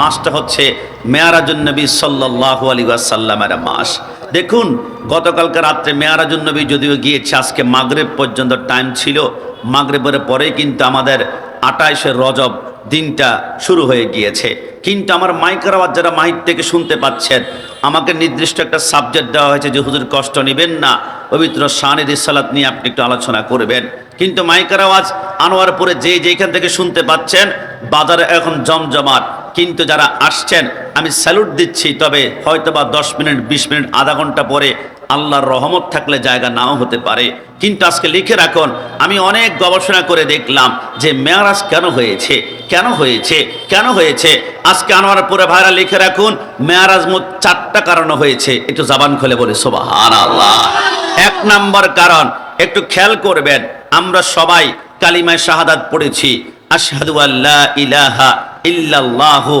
মাসটা হচ্ছে মেয়ারাজুন্নবী সাল্লাহু আলী আসাল্লামের মাস। দেখুন, গতকালকে রাত্রে মেয়ারাজুন্নবী যদিও গিয়েছে, আজকে মাগরেব পর্যন্ত টাইম ছিল। মাগরেবের পরে কিন্তু আমাদের আটাইশে রজব দিনটা শুরু হয়ে গিয়েছে। কিন্তু আমার মাইকার আওয়াজ যারা মাইক থেকে শুনতে পাচ্ছেন, আমাকে নির্দিষ্ট একটা সাবজেক্ট দেওয়া হয়েছে যে হুজুর কষ্ট নেবেন না, পবিত্র শানের ইসালাত নিয়ে আপনি একটু আলোচনা করবেন। কিন্তু মাইকার আওয়াজ আনোয়ার পরে যে যেখান থেকে শুনতে পাচ্ছেন, বাজারে এখন জমজমাট। কিন্তু যারা আসছেন, আমি স্যালুট দিচ্ছি, তবে হয়তো বা দশ মিনিট, বিশ মিনিট, আধা ঘণ্টা পরে আল্লাহর রহমত থাকলে জায়গা নাও হতে পারে। কিন্তু আজকে লিখে রাখুন, আমি অনেক গবেষণা করে দেখলাম যে মেয়ারাজ কেন হয়েছে কেন হয়েছে কেন হয়েছে? আজকে আনোয়ারপুরে ভাইরা লিখে রাখুন, মেয়ারাজ মোট চারটা কারণ হয়েছে। একটু জাবান খুলে বলে সোবাহান আল্লাহ এক নাম্বার কারণ, একটু খেয়াল করবেন, আমরা সবাই কালিমায় শাহাদাত পড়েছি, আশহাদু আল্লাহ ইলাহা ইল্লাল্লাহু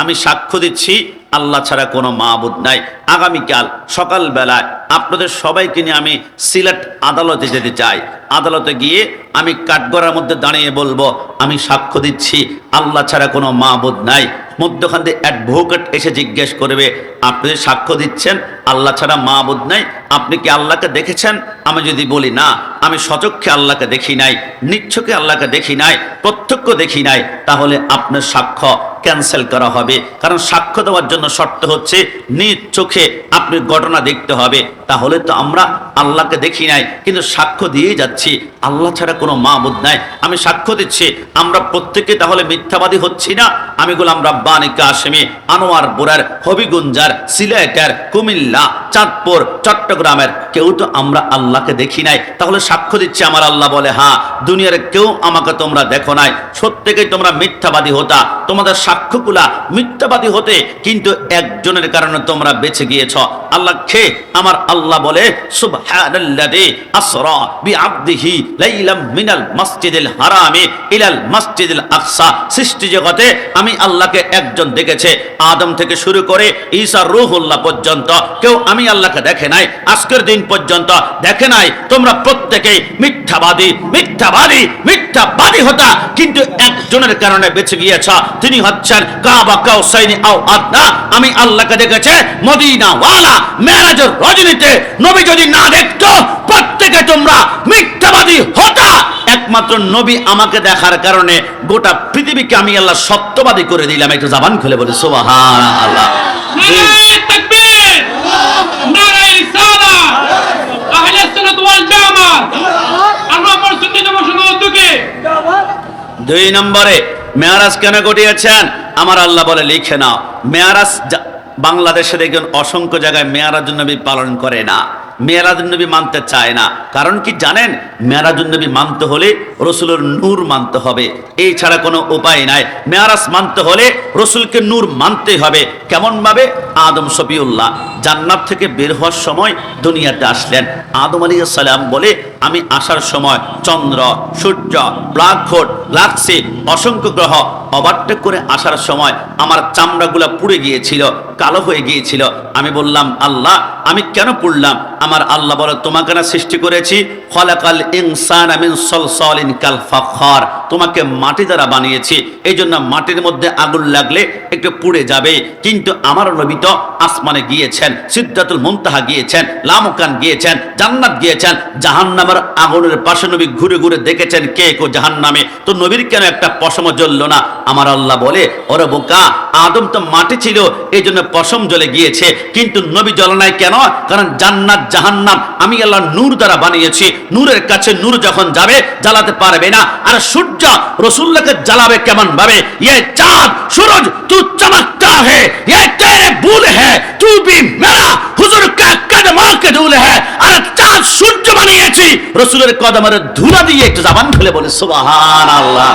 আমি সাক্ষ্য দিচ্ছি, আল্লাহ ছাড়া কোনো মাহবুদ নাই। আগামীকাল সকালবেলায় আপনাদের সবাইকে নিয়ে আমি সিলেট আদালতে যেতে চাই। আদালতে গিয়ে আমি কাঠগড়ার মধ্যে দাঁড়িয়ে বলব, আমি সাক্ষ্য দিচ্ছি, আল্লাহ ছাড়া কোনো মাহবুদ নাই। মধ্যখান দিয়ে অ্যাডভোকেট এসে জিজ্ঞেস করবে, আপনি সাক্ষ্য দিচ্ছেন, আল্লাহ ছাড়া মাহবুদ নাই। আপনি কি আল্লাহকে দেখেছেন? আমি যদি বলি না, আমি সচক্ষে আল্লাহকে দেখি নাই, নিচ্ছকে আল্লাহকে দেখি নাই, প্রত্যক্ষ দেখি নাই, তাহলে আপনার সাক্ষ্য। ক্যান্সেল করা হবে। কারণ সাক্ষ্য দেওয়ার জন্য শর্ত হচ্ছে, নিজ চোখে আপনি ঘটনা দেখতে হবে। তাহলে তো আমরা আল্লাহকে দেখি নাই, কিন্তু সাক্ষ্য দিয়ে যাচ্ছি। আল্লাহ ছাড়া কোনো মাহবুদ নাই। আমি সাক্ষ্য দিচ্ছি, আমরা প্রত্যেকে তাহলে মিথ্যাবাদী হচ্ছি না। আমি গোলাম রাব্বানি কাশেমি আনোয়ার বোরার হবিগুঞ্জার সিলেটের কুমিল্লা, চাঁদপুর, চট্টগ্রামের। কেউ তো আমরা আল্লাহকে দেখি নাই। তাহলে সাক্ষ্য দিচ্ছি আমার আল্লাহ বলে হ্যাঁ দুনিয়ার কেউ আমাকে তোমরা দেখো নাই। সত্যিকেই তোমরা মিথ্যাবাদী হতা। তোমাদের সাক্ষ্যগুলা মিথ্যাবাদী হতে কিন্তু একজনের কারণে তোমরা বেঁচে গিয়েছ। আল্লাহ খে আমার আল্লাহ বলে আমি আল্লাহকে একজন দেখেছে। আদম থেকে শুরু করে ঈসা রূহুল্লাহ পর্যন্ত কেউ আমি আল্লাহকে দেখে নাই। আজকের দিন পর্যন্ত দেখে নাই। তোমরা প্রত্যেকেই মিথ্যাবাদী মিথ্যাবাদী মিথ্যাবাদী হতা, কিন্তু একজনের কারণে বেঁচে গিয়েছ। তিনি হচ্ছেন কাবা কাউসাইনি আও আদনা। আমি আল্লাহকে দেখেছে মদিনা ওয়ালা মেরাজের রজনীতে। নবী যদি না দেখতো প্রত্যেকে তোমরা মিথ্যাবাদী হতা। একমাত্র নবী আমাকে দেখার কারণে গোটা পৃথিবীকে আমি আল্লাহ সত্যবাদী করে দিলাম। একটু জাবান খুলে বলি সুবহান আল্লাহ দুই নম্বরে মেয়ারাজ কেন ঘটিয়েছেন? আমার আল্লাহ বলে, লিখে নাও। মেয়ারাজ বাংলাদেশে দেখবেন অসংখ্য জায়গায় মেয়ারাজ নবী পালন করে না। মেয়ারাজ নবী মানতে চায় না। কারণ কি জানেন? মেয়ারাজ নবী মানতে হলে রসুলের নূর মানতে হবে। এই ছাড়া কোনো উপায় নাই। মেয়ারাজ মানতে হলে রসুলকে নূর মানতে হবে। কেমন ভাবে আদম শফিউল্লাহ। জান্নাত থেকে বের হওয়ার সময় দুনিয়াতে আসলেন। আদম আলী সালাম বলে আমি আসার সময় চন্দ্র, সূর্য ব্ল্যাক হোল গ্লাক্সি, অসংখ্য গ্রহ ওভারটেক করে আসার সময় আমার চামড়াগুলো পুড়ে গিয়েছিল, কালো হয়ে গিয়েছিল। আমি বললাম, আল্লাহ, আমি কেন পড়লাম? আমার আল্লাহ বলে তোমাকে না সৃষ্টি করেছি খলাকাল ইনসান আমিন সলসলিন কাল ফখর। তোমাকে মাটি দ্বারা বানিয়েছি এই জন্য মাটির মধ্যে আগুন লাগলে একটু পুড়ে যাবে। কিন্তু আমার নবী তো আসমানে গিয়েছেন, সিদ্ধাতুল মুনতাহা গিয়েছেন, লামকান গিয়েছেন, জান্নাত গিয়েছেন, জাহান্নামের আগুনের পাশে নবী ঘুরে ঘুরে দেখেছেন কে কো জাহান্নামে। তো নবীর কেন একটা পশম জ্বলল না? আমার আল্লাহ বলে, ওরে বোকা আদম তো মাটি ছিল এই জন্য পশম জ্বলে গিয়েছে। কিন্তু নবী জ্বলে নাই কেন? কারণ জান্নাত জাহান্নাম। আমি আল্লাহ নূর দ্বারা বানিয়েছি। নূরের কাছে নূর যখন যাবে, জ্বালাতে পারবে না। আর সূর্য রসুল্লাকে জ্বালাবে কেমন ভাবে ইয়ে চাঁদ, সূরজ, তু চমকতা হে। ইয়ে তেরে ভুল হে। তু বি মেরা হুজুর কা কদমা কে ধুল হে। আর চাঁদ সূর্য বানিয়েছি। রসুলের কদমের ধুলা দিয়ে একটু জাবান খুলে বলে, সুবহানাল্লাহ।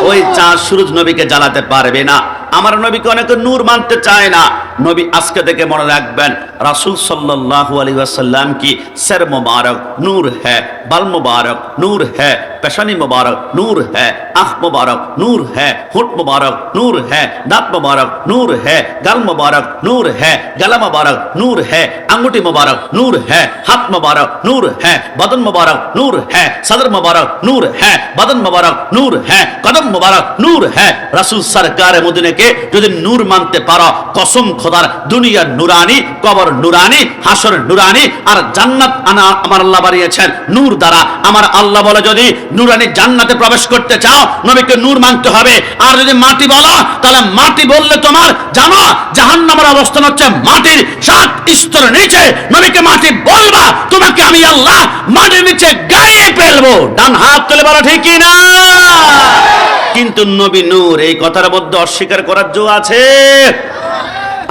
ওই চাঁদ, সূরজ নবীকে জ্বালাতে পারবে না। আমার নবী নবীকে অনেকে নূর মানতে চায় না নবী আজকে থেকে মনে রাখবেন রাসুল সাল্লাহু আলী আসাল্লাম কি সের মুবারক নূর হ্যাঁ বাল মুবারক নূর হ্যাঁ পেশানি মুবারক নূর হ্যাঁ আখ মুবারক নূর হ্যাঁ হুট মুবারক নূর হ্যাঁ দাঁত মুবারক নূর হ্যাঁ গাল মুবারক নূর হ্যাঁ গলা মুবারক নূর হ্যাঁ আঙ্গুটি মুবারক নূর হ্যাঁ হাত মুবারক নূর হ্যাঁ বদন মুবারক নূর হ্যাঁ সদর মুবারক নূর হ্যাঁ বদন মুবারক নূর হ্যাঁ কদম মুবারক নূর হ্যাঁ রাসুল সরকার মদিনাকে যদি নূর মানতে পারো। কসম খোদার দুনিয়ার নুরানি, কবর নুরানি, হাসর নুরানি আর জান্নাত আনা আমার আল্লাহ বাড়িয়েছেন নূর দ্বারা আমার আল্লাহ বলে যদি নুরানি জান্নাতে প্রবেশ করতে চাও, নবীকে নূর মানতে হবে। আর যদি মাটি বলো, তাহলে মাটি বললে তোমার, জানো, জাহান্নামের অবস্থান হচ্ছে মাটির সাত স্তর নিচে। নবীকে মাটি বলবা, তোমাকে আমি আল্লাহ মাটির নিচে গায়ে ফেলব। ডান হাত তুলে বলো ঠিকই না কিন্তু নবী নূর এই কথার মধ্যে অস্বীকার করার জো আছে।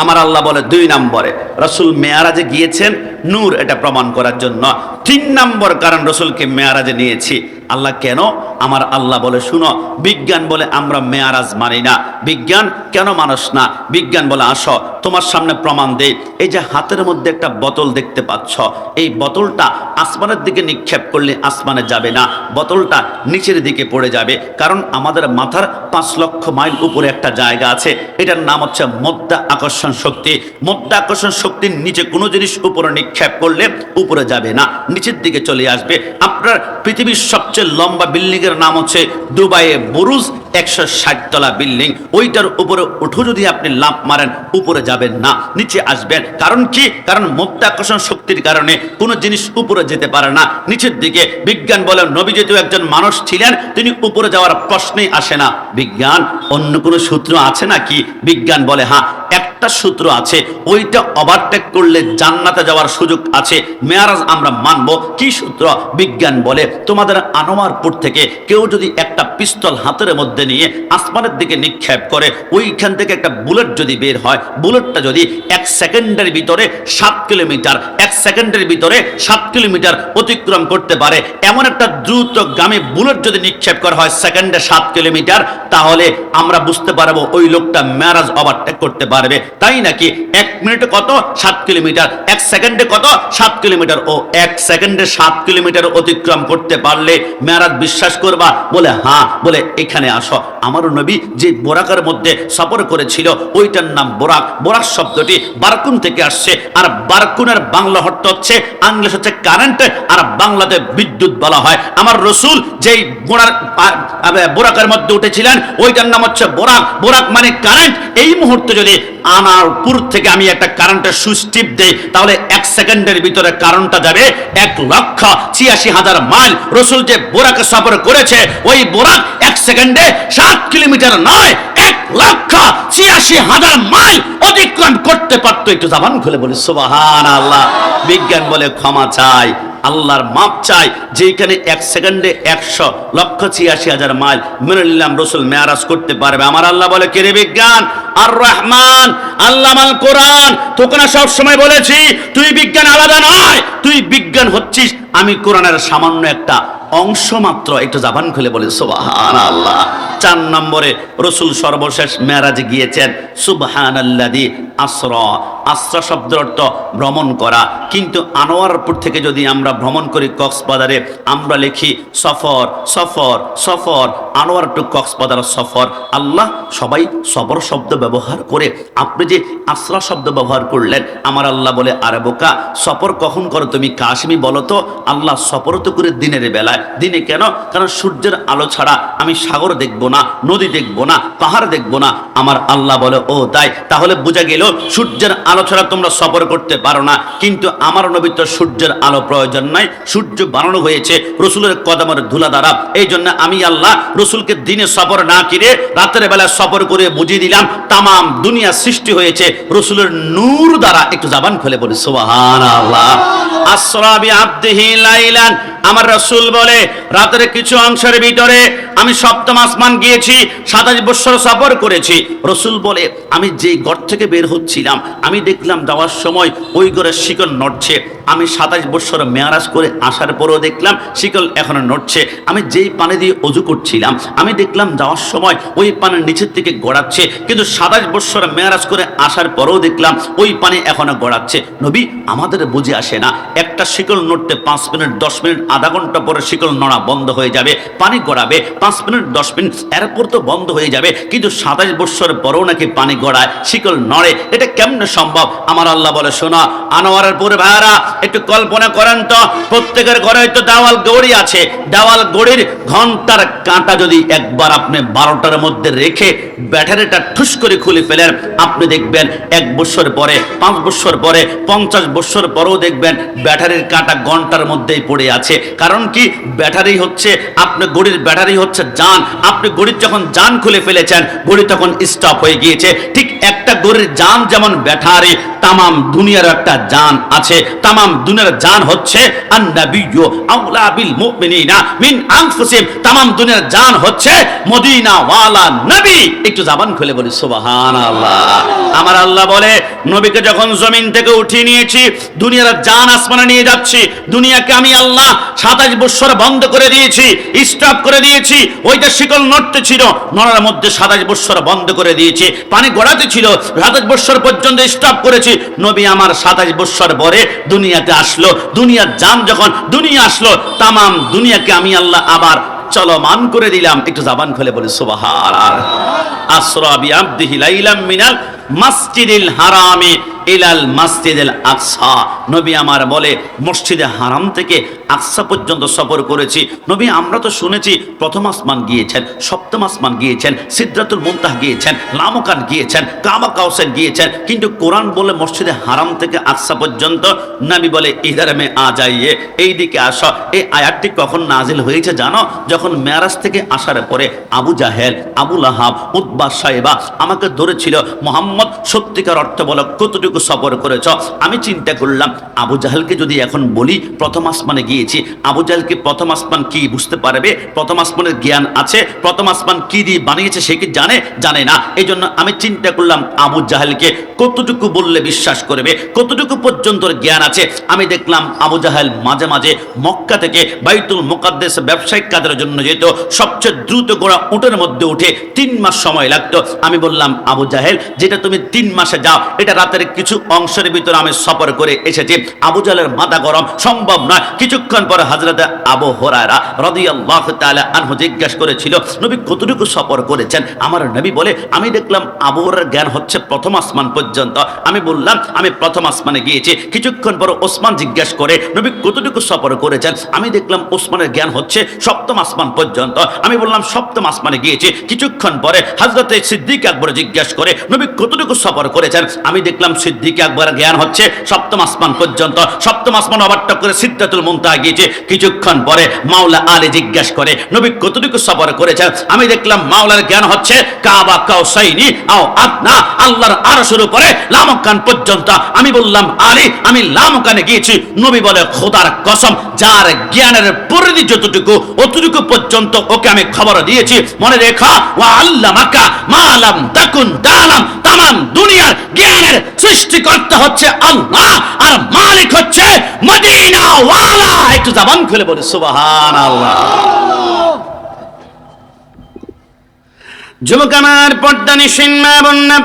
আমার আল্লাহ বলে দুই নম্বরে, রসুল মেয়ারাজে গিয়েছেন, নূর এটা প্রমাণ করার জন্য। তিন নম্বর কারণ রসুলকে মেয়ারাজে নিয়েছি। আল্লাহ কেন? আমার আল্লাহ বলে শুনো। বিজ্ঞান বলে আমরা মেয়ারাজ মানি না। বিজ্ঞান কেন মানুষ না? বিজ্ঞান বলে আসো, তোমার সামনে প্রমাণ দেই। এই যে হাতের মধ্যে একটা বোতল দেখতে পাচ্ছ, এই বোতলটা আসমানের দিকে নিক্ষেপ করলে আসমানে যাবে না। বোতলটা নিচের দিকে পড়ে যাবে। কারণ আমাদের মাথার পাঁচ লক্ষ মাইল উপরে একটা জায়গা আছে। এটার নাম হচ্ছে মদ্দা আকর্ষণ শক্তি। মদ্দা আকর্ষণ শক্তির নিচে কোনো জিনিস উপরে নিক্ষেপ করলে উপরে যাবে না, নিচের দিকে চলে আসবে। আপনার পৃথিবীর সবচেয়ে লম্বা বিল্ডিং এর নাম হচ্ছে দুবাইয়ে বুরুজ, একশো ষাট তলা বিল্ডিং। ওইটার উপরে উঠো যদি আপনি লাভ মারেন, উপরে যাবেন না, নিচে আসবেন। কারণ কি? কারণ মধ্যাকর্ষণ শক্তির কারণে কোনো জিনিস উপরে যেতে পারে না। নিচের দিকে বিজ্ঞান বলে নবী যেহেতু একজন মানুষ ছিলেন, তিনি উপরে যাওয়ার প্রশ্নই আসে না। বিজ্ঞান, অন্য কোনো সূত্র আছে নাকি? বিজ্ঞান বলে হ্যাঁ একটা সূত্র আছে। ওইটা ওভারটেক করলে জান্নাতে যাওয়ার সুযোগ আছে। মেয়ারাজ আমরা মানব। কি সূত্র? বিজ্ঞান বলে, তোমাদের আনোয়ারপুর থেকে কেউ যদি একটা পিস্তল হাতের মধ্যে নিয়ে আসমানের দিকে নিক্ষেপ করে, ওইখান থেকে একটা বুলেট যদি বের হয়, বুলেটটা যদি এক সেকেন্ডের ভিতরে সাত কিলোমিটার, এক সেকেন্ডের ভিতরে সাত কিলোমিটার অতিক্রম করতে পারে, এমন একটা দ্রুত দ্রুতগামী বুলেট যদি নিক্ষেপ করা হয় সেকেন্ডে সাত কিলোমিটার, তাহলে আমরা বুঝতে পারব ওই লোকটা ম্যারাজ ওভারটেক করতে পারবে। তাই নাকি এক মিনিটে কত? সাত কিলোমিটার। এক সেকেন্ডে কত? সাত কিলোমিটার। ও এক সেকেন্ডে সাত কিলোমিটার অতিক্রম করতে পারলে মেয়ারাজ বিশ্বাস করবা? বলে হ্যাঁ। বলে, এখানে আসো। আমার নবী যে বোরাকের মধ্যে সফর করেছিল, ওইটার নাম বোরাক। বোরাক শব্দটি বারকুন থেকে আসছে। আর বারকুনের বাংলা অর্থ হচ্ছে ইংলিশ হচ্ছে কারেন্ট আর বাংলাতে বিদ্যুৎ বলা হয়। আমার রসুল যেই বোরার বোরাকের মধ্যে উঠেছিলেন, ওইটার নাম হচ্ছে বোরাক। বোরাক মানে কারেন্ট এই মুহূর্তে যদি আনার পুর থেকে আমি একটা কারেন্টের সুইচ টিপ দেই, তাহলে এক সেকেন্ডের ভিতরে কারেন্টটা যাবে এক লক্ষ ছিয়াশি হাজার মাইল। রসুল যে বোরাকে সফর করেছে, ওই বোরাক এক সেকেন্ডে সাত কিলোমিটার নয়, এক লক্ষ ছিয়াশি হাজার মাইল অতিক্রম করতে পারতো। একটু জাবান খুলে বলি সুবাহান আল্লাহ বিজ্ঞান বলে ক্ষমা চাই। আল্লাহর মাপ চাই যেখানে এক সেকেন্ডে একশো লক্ষ ছিয়াশি হাজার মাইল মেনে নিলাম রসুল মেয়ারাজ করতে পারবে। আমার আল্লাহ বলে কেরে বিজ্ঞান? আর রহমান, আল্লাহ মাল কোরআন। তোকে না সব সময় বলেছি, তুই বিজ্ঞান আলাদা নয়, তুই বিজ্ঞান হচ্ছিস। আমি কোরআনের সামান্য একটা অংশ মাত্র একটু জাবান খুলে বলে সুবাহান আল্লাহ চার নম্বরে রসুল সর্বশেষ মেয়ারাজে গিয়েছেন সুবহান আল্লাদি আশ্র আশ্র শব্দের অর্থ ভ্রমণ করা। কিন্তু আনোয়ারপুর থেকে যদি আমরা ভ্রমণ করি কক্সবাজারে, আমরা লিখি সফর সফর সফর, আনোয়ার টু কক্সবাজার সফর। আল্লাহ সবাই সবর শব্দ ব্যবহার করে। আপনি যে আশ্রা শব্দ ব্যবহার করলেন, আমার আল্লাহ বলে, আরে বোকা, সফর কখন করো তুমি? কাশ্মী বলো তো। আল্লাহ সফর তো করে দিনের বেলায়। দিনে কেন? কারণ সূর্যের আলো ছাড়া আমি সাগর দেখব না, নদী দেখব না, পাহাড় দেখব না। আমার আল্লাহ বলে, ও তাই। তাহলে বোঝা গেল, সূর্যের আলো ছাড়া তোমরা সফর করতে পারো না। কিন্তু আমার নবী তো সূর্যের আলো প্রয়োজন নাই। সূর্য বানানো হয়েছে রসুলের কদমের ধুলা দ্বারা। এই জন্য আমি আল্লাহ রসুলকে দিনে সফর না কিনে রাতের বেলা সফর করে বুঝিয়ে দিলাম, তামাম দুনিয়া সৃষ্টি হয়েছে রসুলের নূর দ্বারা। একটু জাবান খুলে বলি সোহান আল্লাহ আসরাবি আব্দিহি লাইলান আমার রসুল বলে, রাতের কিছু অংশের ভিতরে আমি সপ্তম আসমান গিয়েছি, সাতাশ বৎসর সফর করেছি। রসুল বলে, আমি যেই ঘর থেকে বের হচ্ছিলাম, আমি দেখলাম যাওয়ার সময় ওই ঘরের শিকল নড়ছে। আমি সাতাশ বৎসর মেয়ারাজ করে আসার পরেও দেখলাম শিকল এখনও নড়ছে। আমি যেই পানি দিয়ে অজু করছিলাম, আমি দেখলাম যাওয়ার সময় ওই পানির নিচের থেকে গড়াচ্ছে। কিন্তু সাতাশ বৎসর মেয়ারাজ করে আসার পরেও দেখলাম ওই পানি এখনও গড়াচ্ছে। নবী, আমাদের বুঝে আসে না, একটা শিকল নড়তে পাঁচ মিনিট, দশ মিনিট আধা ঘণ্টা পরে শিকল নড়া বন্ধ হয়ে যাবে, পানি গড়াবে, পাঁচ মিনিট, দশ মিনিট এরপর তো বন্ধ হয়ে যাবে, কিন্তু সাতাশ বৎসর পরেও নাকি পানি গড়ায়, শিকল নড়ে, এটা কেমনে সম্ভব? আমার আল্লাহ বলে, শোনা, আনোয়ারের পরে ভাইয়ারা, একটু কল্পনা করেন তো, প্রত্যেকের ঘরে হয়তো দেওয়াল গড়ি আছে, দেওয়াল গড়ির ঘণ্টার কাঁটা যদি একবার আপনি বারোটার মধ্যে রেখে ব্যাটারিটা ঠুস করে খুলে ফেলেন, আপনি দেখবেন এক বছর পরে, পাঁচ বছর পরে, পঞ্চাশ বছর পরেও দেখবেন ব্যাটারির কাঁটা ঘণ্টার মধ্যেই পড়ে আছে। কারণ কি? ব্যাটারি হচ্ছে, আপনি গড়ির ব্যাটারি হচ্ছে যান আপনি গড়ির যখন যান খুলে ফেলেছেন গড়ি তখন স্টপ হয়ে গিয়েছে। ঠিক একটা গড়ির যান যেমন ব্যাটারি, তামাম দুনিয়ার একটা যান আছে। তামাম দুনিয়ার যান হচ্ছে দুনিয়ার যান হচ্ছে মদিনা ওয়ালা নবী। একটু জাবান খুলে বলি আমার আল্লাহ বলে, নবীকে যখন জমিন থেকে উঠিয়ে নিয়েছি, দুনিয়ার যান আসমানে নিয়ে যাচ্ছি, দুনিয়াকে আমি আল্লাহ সাতাশ বৎসর বন্ধ করে দিয়েছি স্টপ করে দিয়েছি, ওইটা শিকল নড়তে ছিল। নড়ার মধ্যে সাতাশ বৎসর বন্ধ করে দিয়েছি, পানি গড়াতে ছিল, সাতাশ বৎসর পর্যন্ত স্টপ করেছি। নবী আমার সাতাশ বৎসর পরে দুনিয়াতে আসলো, দুনিয়ার জান যখন দুনিয়া আসলো, তামাম দুনিয়াকে আমি আল্লাহ আবার চলমান করে দিলাম। একটু জাবান খুলে বলে সুবাহার আসরা বিআবদিহি লাইলাম মিনাল মাসজিদিল হারামে। ইলাল মাসজিদুল আকসা। নবী আমার বলে, মসজিদে হারাম থেকে আকসা পর্যন্ত সফর করেছি। নবী, আমরা তো শুনেছি, প্রথম আসমান গিয়েছেন, সপ্তম আসমান গিয়েছেন সিদ্ধাতুল মুনতাহ গিয়েছেন, লামকান গিয়েছেন, কাবা কাউসেন গিয়েছেন। কিন্তু কোরআন বলে মসজিদে হারাম থেকে আকসা পর্যন্ত, নবী বলে ইদারমে আ যাইয়ে, এই দিকে আসো। এই আয়াতটি কখন নাজিল হয়েছে জানো? যখন মেয়ারাজ থেকে আসার পরে আবু জাহেল, আবু লাহাব উদ্বা সাহেবা আমাকে ধরেছিল, মোহাম্মদ, সত্যিকার অর্থ বলো, কতটুকু সফর করেছ। আমি চিন্তা করলাম, আবু জাহেলকে যদি এখন বলি, প্রথম আসমানে গিয়েছি, আবু জাহেলকে প্রথম আসমান কি বুঝতে পারবে? প্রথম আসমানের জ্ঞান আছে, প্রথম আসমান কি দিয়ে বানিয়েছে সে কি জানে? জানে না। এই জন্য আমি চিন্তা করলাম, আবু জাহেলকে কতটুকু বললে বিশ্বাস করবে? কতটুকু পর্যন্ত জ্ঞান আছে? আমি দেখলাম, আবু জাহেল মাঝে মাঝে মক্কা থেকে বাইতুল মোকাদ্দেস ব্যবসায়িক কাজের জন্য যেত, সবচেয়ে দ্রুত গোড়া উটের মধ্যে উঠে তিন মাস সময় লাগতো। আমি বললাম, আবু জাহেল, যেটা তুমি তিন মাসে যাও, এটা রাতের কিছু অংশের ভিতরে আমি সফর করে এসেছি। আবু জাহেলের মাথা গরম, সম্ভব নয়। কিছুক্ষণ পরে হাজরতে আবু হোরায়রা রাদিয়াল্লাহু তাআলা আনহু জিজ্ঞাসা করেছিল, নবী, কতটুকু সফর করেছেন? আমার নবী বলে, আমি দেখলাম আবু হুরায়রার জ্ঞান হচ্ছে প্রথম আসমান পর্যন্ত। আমি বললাম, আমি প্রথম আসমানে গিয়েছি। কিছুক্ষণ পর ওসমান জিজ্ঞাসা করে, নবী, কতটুকু সফর করেছেন? আমি দেখলাম ওসমানের জ্ঞান হচ্ছে সপ্তম আসমান পর্যন্ত। আমি বললাম, সপ্তম আসমানে গিয়েছি। কিছুক্ষণ পরে হাজরতে সিদ্দিক আকবর জিজ্ঞাসা করে, নবী, কতটুকু সফর করেছেন? আমি দেখলাম সিদ্দিক আকবরের জ্ঞান হচ্ছে সপ্তম আসমান পর্যন্ত। সপ্তম আসমান ওভারটক করে সিদ্ধাতুল মুনতাহা গিয়েছে। কিছুক্ষণ পরে মাওলা আলী জিজ্ঞাসা করে, নবী কতটুকু সফর করেছেন? আমি দেখলাম মাওলার জ্ঞান হচ্ছে, কাবা কাউসাইনি, আও আদনা, আল্লাহর আরশের উপরে লামকান পর্যন্ত। আমি বললাম, আলী, আমি লামকানে গিয়েছি। নবী বলে, খোদার কসম, যার জ্ঞানের পরিধি যতটুকু, অতটুকু পর্যন্ত ওকে আমি খবর দিয়েছি। মনে রেখা, ওয়া আল্লাহ মাকা মালাম তাকুন তালাম, তামাম দুনিয়ার জ্ঞানের সৃষ্টিকর্তা হচ্ছে আল্লাহ আর মালিক হচ্ছে মদিনা ওয়ালা একটু জবান খুলে বলে সুবাহান আল্লাহ যুবকানার পর্দা নিশিন্না বন্যা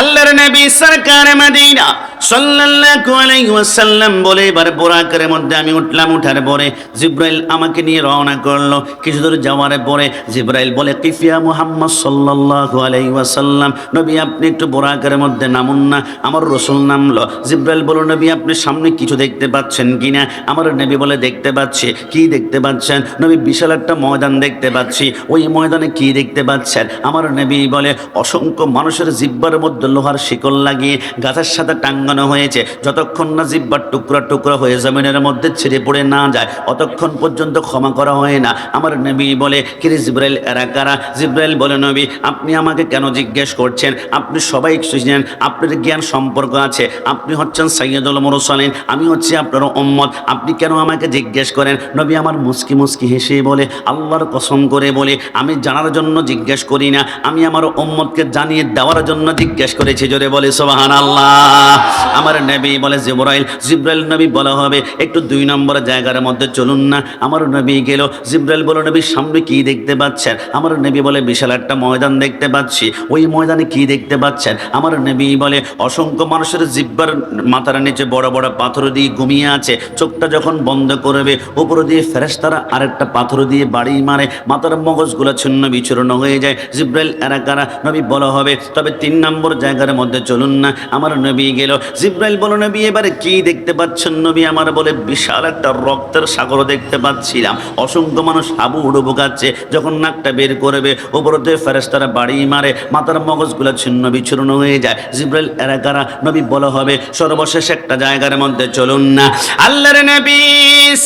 আল্লাহর নবী সরকার মদিনা সাল্লাল্লাহু আলাইহি ওয়াসাল্লাম বলে, এবার বোরাকের মধ্যে আমি উঠলাম। উঠার পরে জিব্রাইল আমাকে নিয়ে রওনা করল। কিছু দূর যাওয়ার পরে জিব্রাইল বলে, কিফিয়া মুহাম্মদ সাল্লাল্লাহু আলাইহি ওয়াসাল্লাম, নবী আপনি একটু বোরাকের মধ্যে নামুন না। আমার রসুল নামলো। জিব্রাইল নবী, আপনি সামনে কিছু দেখতে পাচ্ছেন কিনা? আমার নবী বলে, দেখতে পাচ্ছি। কি দেখতে পাচ্ছেন? নবী, বিশাল একটা ময়দান দেখতে পাচ্ছি। ওই ময়দানে কি দেখতে পাচ্ছেন? আমার নবী বলে, অসংখ্য মানুষের জিব্বার মধ্যে লোহার শিকল লাগিয়ে গাছের সাথে টাঙ্গানো হয়েছে। যতক্ষণ না জিব্বার টুকরা টুকরা হয়ে জমিনের মধ্যে ছিঁড়ে পড়ে না যায়, অতক্ষণ পর্যন্ত ক্ষমা করা হয় না। আমার নবী বলে কিরে জিব্রাইল, এরা কারা? জিব্রাইল বলে, নবী, আপনি আমাকে কেন জিজ্ঞেস করছেন? আপনি সবাই শুনেন আপনার জ্ঞান সম্পর্ক আছে। আপনি হচ্ছেন সাইয়দুল মুরসালিন, আমি হচ্ছি আপনার উম্মত। আপনি কেন আমাকে জিজ্ঞেস করেন? নবী আমার মুস্কি মুস্কি হেসে বলে, আল্লাহর কসম করে বলে, আমি জানার জন্য জিজ্ঞেস করি না। আমি আমার উম্মতকে জানিয়ে দেওয়ার জন্য জিজ্ঞেস করেছি, জোরে বলে সোবাহান আল্লাহ আমার নবী বলে, জিব্রাইল জিব্রাইল নবী বলা হবে, একটু দুই নম্বর জায়গার মধ্যে চলুন না। আমার নবী গেল, জিব্রাইল বলো নবী, সামনে কি দেখতে পাচ্ছেন? আমার নবী বলে, বিশাল একটা ময়দান দেখতে পাচ্ছি। ওই ময়দানে কি দেখতে পাচ্ছেন? আমার নবী বলে, অসংখ্য মানুষের জিব্বার মাথার নিচে বড় বড় পাথর দিয়ে ঘুমিয়ে আছে। চোখটা যখন বন্ধ করবে, উপর দিয়ে ফেরেশতারা আরেকটা পাথর দিয়ে বাড়ি মারে। মাথার মগজগুলো ছিন্ন বিচূর্ণ হয়ে যায়। জিব্রাইল এরাকারা নবী বলা হবে, তবে তিন নম্বর জায়গার মধ্যে চলুন না। আমার নবী গেল। জিব্রাইল বলো নবী, এবারে কি দেখতে পাচ্ছেন? নবী আমার বলে, বিশাল একটা রক্তের সাগর দেখতে পাচ্ছিলাম। অসংখ্য মানুষ হাবু উড়ো বোকাচ্ছে যখন নাকটা বের করবে উপরতে ফেরেস্তারা বাড়ি মারে। মাথার মগজগুলো ছিন্ন বিচ্ছিন্ন হয়ে যায়। জিব্রাইল এরাকারা নবী বলা হবে, সর্বশেষ একটা জায়গার মধ্যে চলুন না। আল্লাহর নবী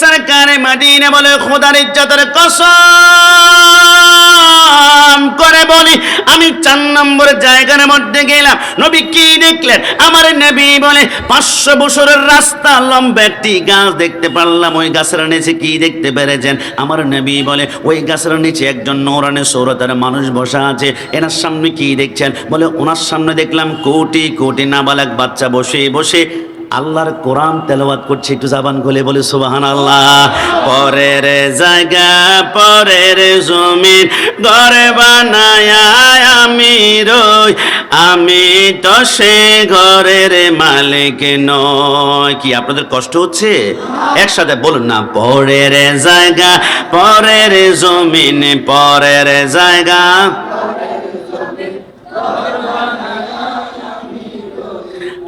সরকারে মাদিনা বলে, খোদার ইজ্জতের কসম! করে বলি, আমি চার নম্বর জায়গার মধ্যে গেলাম। নবী কি দেখলেন? আমার নবী বলে, পাঁচশো বছরের রাস্তা লম্বা একটি গাছ দেখতে পারলাম, ওই গাছের নিচে কি দেখতে পেরেছেন? আমার নবী বলে, ওই গাছের নিচে একজন নৌরানে সৌরতার মানুষ বসা আছে, এনার সামনে কি দেখছেন? বলে, ওনার সামনে দেখলাম কোটি কোটি নাবালক বাচ্চা বসে বসে আল্লাহর কোরআন তেলাওয়াত করছে, একটু জাবান খুলে বলে সুবাহান আল্লাহ পরের জায়গা, পরের জমিন ঘরে বানায় আমি রই। আমি তো সে ঘরের মালিক নয় কি আপনাদের কষ্ট হচ্ছে? একসাথে বলুন না, পরের জায়গা, পরের জমিন, পরের জায়গা।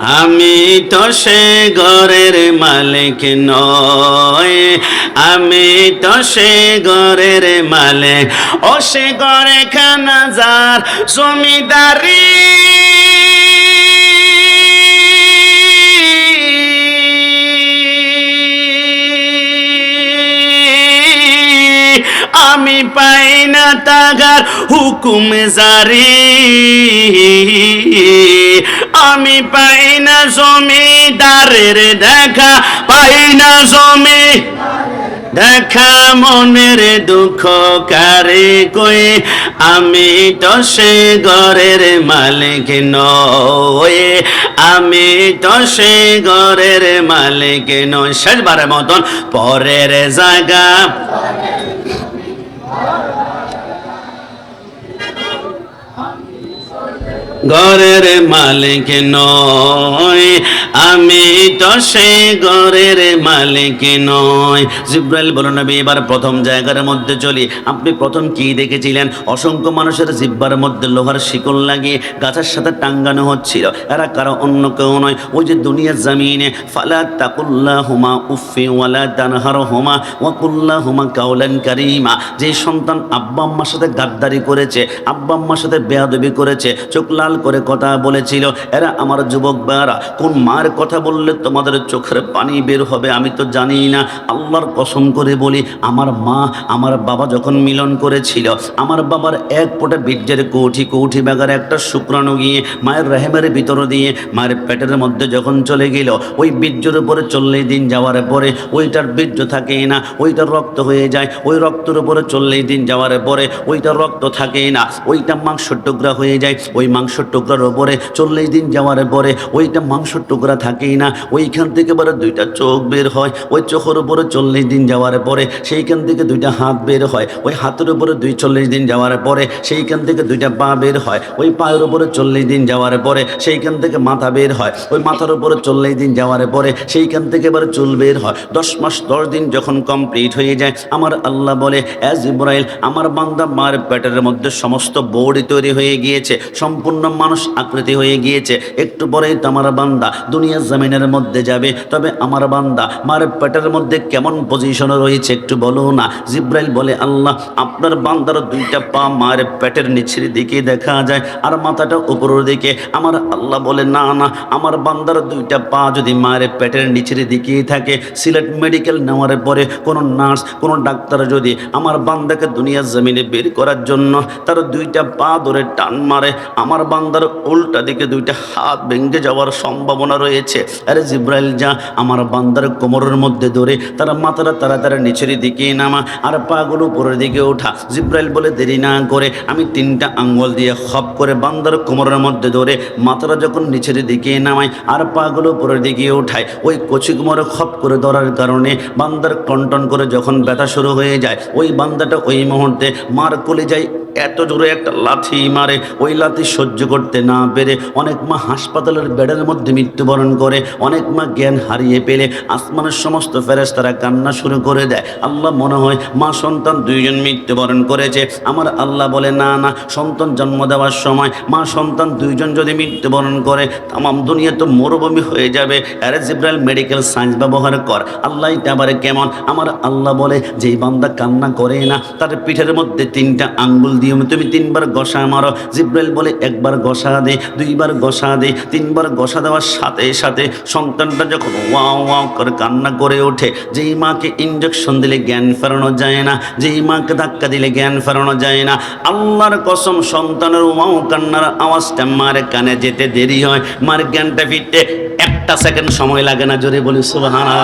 আমি তো সে ঘরের মালিক নয় আমি তো সে ঘরের মালিক। ও সে ঘরে খানা যার জমিদারি আমি পাই না তাগার হুকুম জারি। আমি পাই না জমিদারের দেখা, পাই না জমি দেখা, মনের দুঃখ কারে কই? আমি তো সে ঘরের মালিক নয় আমি তো সে ঘরের মালিক নয় শেষবারের মতন পরের জায়গা ঘরের মালিক নয় আমি তো সে ঘরের মালিক নয় জিব্রাইল বলো নবী, এবার প্রথম জায়গার মধ্যে চলি। আপনি প্রথম কি দেখেছিলেন? অসংখ্য মানুষের জিব্বার মধ্যে লোহার শিকল লাগিয়ে গাছের সাথে টাঙ্গানো হচ্ছিল। এরা কারও অন্য কেউ নয়। ওই যে দুনিয়ার জামিনে, ফালা তাকুল্লা হুমা উফি ওয়ালা তানহার হুমা ওয়াকুল্লা হুমা কাউলান কারিমা। যে সন্তান আব্বা আম্মার সাথে গাদ্দারি করেছে, আব্বা আম্মার সাথে বেয়াদবি করেছে, চোখ লাল করে কথা বলেছিল, এরা আমার যুবক ভাইয়ারা কোন মার কথা বললে তোমাদের চোখের পানি বের হবে আমি তো জানি না। আল্লাহর কসম করে বলি, আমার মা, আমার বাবা যখন মিলন করেছিল, আমার বাবার এক পোটা বীর্যের কৌঠি কৌঠি বাগার একটা শুক্রাণু গিয়ে মায়ের রেহেমের ভিতর দিয়ে মায়ের পেটের মধ্যে যখন চলে গেল, ওই বীর্যের উপরে চল্লিশ দিন যাওয়ার পরে ওইটার বীর্য থাকে না ওইটার রক্ত হয়ে যায়, ওই রক্তের উপরে চল্লিশ দিন যাওয়ার পরে ওইটার রক্ত থাকে না, ওইটা মাংস টুকরা হয়ে যায়, ওই মাংস টুকরার উপরে, চল্লিশ দিন যাওয়ার পরে ওইটা মাংস টুকরা থাকেই না। ওইখান থেকে বলে দুইটা চোখ বের হয়। ওই চোখের উপরে চল্লিশ দিন যাওয়ার পরে, সেইখান থেকে দুইটা হাত বের হয়। ওই হাতের উপরে দুই চল্লিশ দিন যাওয়ার পরে, সেইখান থেকে দুইটা পা বের হয়। ওই পায়ের উপরে চল্লিশ দিন যাওয়ার পরে, সেইখান থেকে মাথা বের হয়। ওই মাথার উপরে চল্লিশ দিন যাওয়ার পরে, সেইখান থেকে এবার চুল বের হয়। দশ মাস, দশ দিন যখন কমপ্লিট হয়ে যায়, আমার আল্লাহ বলে অ্যাজ ইব্রাহিল আমার বান্দা মার পেটের মধ্যে সমস্ত বৌড়ি তৈরি হয়ে গিয়েছে। সম্পূর্ণ মানুষ আকৃতি হয়ে গিয়েছে। একটু পরেই তো আমার বান্দা দুনিয়ার জামিনের মধ্যে যাবে। তবে আমার বান্দা, মার পেটের মধ্যে কেমন পজিশনে রয়েছে একটু বলো না। জিব্রাইল বলে, আল্লাহ, আপনার বান্দার দুইটা পা মায়ের পেটের নিচের দিকে দেখা যায় আর মাথাটা উপরের দিকে। আমার আল্লাহ বলে, না না, আমার বান্দার দুইটা পা যদি মায়ের পেটের নিচের দিকে থাকে, সিলেট মেডিকেল নেওয়ার পরে কোনো নার্স, কোনো ডাক্তার যদি আমার বান্দাকে দুনিয়ার জমিনে বের করার জন্য তার দুইটা পা ধরে টান মারে, আমার বান্দার উল্টা দিকে দুইটা হাত ভেঙে যাওয়ার সম্ভাবনা রয়েছে। আরে জিব্রাইল যা, আমার বান্দার কোমরের মধ্যে ধরে তার মাথাটা তাড়াতাড়ি নিচের দিকে নামা আর পাগুলো উপরের দিকে ওঠা। জিব্রাইল বলে, দেরি না করে আমি তিনটা আঙ্গুল দিয়ে খপ করে বান্দার কোমরের মধ্যে ধরে মাথাটা যখন নিচের দিকে নামাই আর পাগুলো উপরের দিকে ওঠায় ওই কচি কোমরে খপ করে ধরার কারণে বান্দার টনটন করে যখন ব্যথা শুরু হয়ে যায়, ওই বান্দাটা ওই মুহূর্তে মার কোলে যায় এত জোরে একটা লাথি মারে, ওই লাথি সহ্য করতে না পেরে অনেক মা হাসপাতালের বেডের মধ্যে মৃত্যুবরণ করে, অনেক মা জ্ঞান হারিয়ে পেলে, আসমানের সমস্ত ফেরেস তারা কান্না শুরু করে দেয়। আল্লাহ মনে হয়, মা সন্তান দুইজন মৃত্যুবরণ করেছে। আমার আল্লাহ বলে, না না, সন্তান জন্ম দেওয়ার সময় মা সন্তান দুইজন যদি মৃত্যুবরণ করে, তামাম দুনিয়া তো মরুভূমি হয়ে যাবে। জিব্রাইল, মেডিকেল সায়েন্স ব্যবহার কর। আল্লাহ আবার কেমন? আমার আল্লাহ বলে, যেই বান্দা কান্না করে না, তার পিঠের মধ্যে তিনটা আঙ্গুল দিয়ে তুমি তিনবার গসা মারো। জিব্রাইল বলে, একবার গসা দে, দুইবার গসা দে, তিনবার গসা দেওয়ার সাথে সাথে সন্তানটা যখন ওয়াও ওয়াও করে কান্না করে ওঠে, যেই মাকে ইঞ্জেকশন দিলে জ্ঞান ফেরানো যায় না, যেই মাকে ধাক্কা দিলে জ্ঞান ফেরানো যায় না, আল্লাহর কসম সন্তানের ওয়াও কান্নার আওয়াজটা মার কানে যেতে দেরি হয়। মার জ্ঞানটা ফিরতে একটা সেকেন্ড সময় লাগে না, জোরে বলি সুবহানা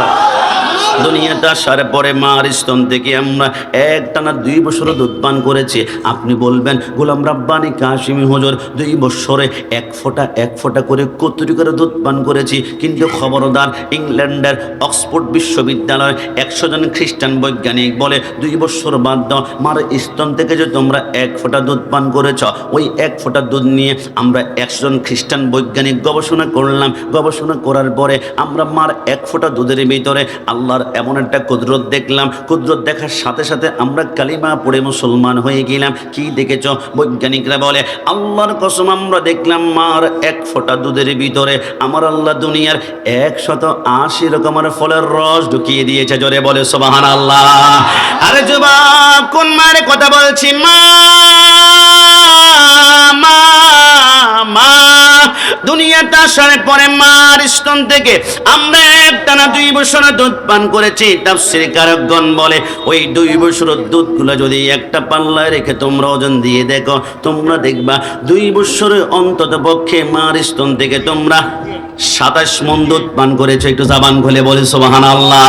দুনিয়াতে আসার পরে মার স্তন থেকে আমরা এক টানা দুই বছর দুধ পান করেছি। আপনি বলবেন, গোলাম রাব্বানি কাশিমি হুজুর, দুই বছরে এক ফোঁটা এক ফোঁটা করে কতটি করে দুধ পান করেছি? কিন্তু খবরদার ইংল্যান্ডের অক্সফোর্ড বিশ্ববিদ্যালয় একশো জন খ্রিস্টান বৈজ্ঞানিক বলে, দুই বছর বাদ দাও মার স্তন থেকে যে তোমরা এক ফোঁটা দুধ পান করেছ, ওই এক ফোঁটা দুধ নিয়ে আমরা একশো জন খ্রিস্টান বৈজ্ঞানিক গবেষণা করলাম। গবেষণা করার পরে আমরা মার এক ফোঁটা দুধের ভিতরে আল্লাহর এমন একটা কুদরত দেখলাম। কুদরত দেখার সাথে সাথে আমরা কালিমা পড়ে মুসলমান হয়ে গেলাম। কি দেখেছ? বৈজ্ঞানিকরা বলে, আল্লাহর কসম, আমরা দেখলাম মার এক ফোঁটা দুধের ভিতরে। আমার আল্লাহ দুনিয়ার একশত আশি রকমের ফলের রস ঢুকিয়ে দিয়েছে। জোরে বলে সোবাহান আল্লাহ আরে যুবক কোন মারে কথা বলছি? মা! দুনিয়াতে আসার পরে মার স্তন থেকে আমরা একটানা দুই বছর দুধ পান করেছি বলে, ওই দুই বছর দুধগুলো যদি একটা পাল্লায় রেখে তোমরা ওজন দিয়ে দেখো, তোমরা দেখবা দুই বছরের অন্তত পক্ষে মার স্তন থেকে তোমরা সাতাশ মন দুধ পান করেছ, একটু জাবান খুলে বলে সোবাহান আল্লাহ